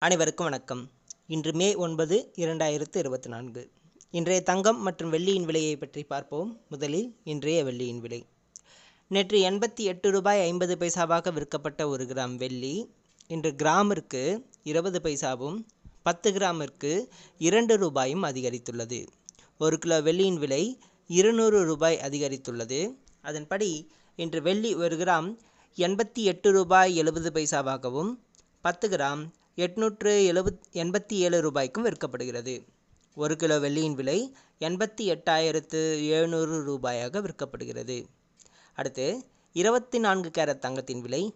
அனைவருக்கும் வணக்கம். இன்று மே ஒன்பது இரண்டாயிரத்து இருபத்தி நான்கு. இன்றைய தங்கம் மற்றும் வெள்ளியின் விலையை பற்றி பார்ப்போம். முதலில் இன்றைய வெள்ளியின் விலை. நேற்று எண்பத்தி எட்டு ரூபாய் ஐம்பது பைசாவாக விற்கப்பட்ட ஒரு கிராம் வெள்ளி இன்று கிராமிற்கு இருபது பைசாவும் பத்து கிராமிற்கு இரண்டு ரூபாயும் அதிகரித்துள்ளது. ஒரு கிலோ வெள்ளியின் விலை இருநூறு ரூபாய் அதிகரித்துள்ளது. அதன்படி இன்று வெள்ளி ஒரு கிராம் எண்பத்தி எட்டு ரூபாய் எழுபது பைசாவாகவும் பத்து கிராம் எட்நூற்று எழுபத் எண்பத்தி ஏழு ரூபாய்க்கும் விற்கப்படுகிறது. ஒரு கிலோ வெள்ளியின் விலை எண்பத்தி எட்டாயிரத்து எழுநூறு ரூபாயாக விற்கப்படுகிறது. அடுத்து இருபத்தி நான்கு கேரட் தங்கத்தின் விலை.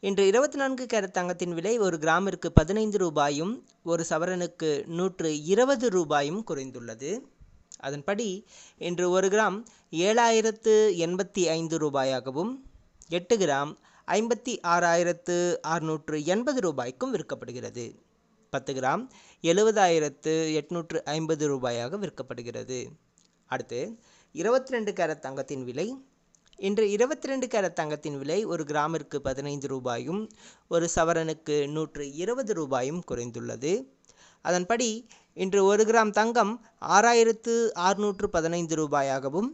இன்று இருபத்தி நான்கு கேரட் தங்கத்தின் விலை ஒரு கிராமிற்கு பதினைந்து ரூபாயும் ஒரு சவரனுக்கு நூற்று இருபது ரூபாயும் குறைந்துள்ளது. அதன்படி இன்று ஒரு கிராம் ஏழாயிரத்து எண்பத்தி ஐந்து ரூபாயாகவும் எட்டு கிராம் ஐம்பத்தி ஆறாயிரத்து அறுநூற்று எண்பது ரூபாய்க்கும் விற்கப்படுகிறது. பத்து கிராம் எழுபதாயிரத்து எட்நூற்று ஐம்பது ரூபாயாக விற்கப்படுகிறது. அடுத்து இருபத்தி ரெண்டு கேரட் தங்கத்தின் விலை. இன்று இருபத்தி ரெண்டு கேரட் தங்கத்தின் விலை ஒரு கிராமிற்கு பதினைந்து ரூபாயும் ஒரு சவரனுக்கு நூற்று இருபது ரூபாயும் குறைந்துள்ளது. அதன்படி இன்று ஒரு கிராம் தங்கம் ஆறாயிரத்து அறுநூற்று பதினைந்து ரூபாயாகவும்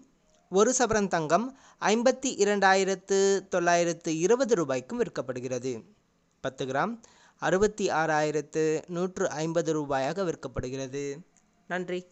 ஒரு சவரன் தங்கம் ஐம்பத்தி இரண்டாயிரத்து தொள்ளாயிரத்து இருபது ரூபாய்க்கும் விற்கப்படுகிறது. பத்து கிராம் அறுபத்தி ஆறாயிரத்து நூற்று ஐம்பது ரூபாயாக விற்கப்படுகிறது. நன்றி.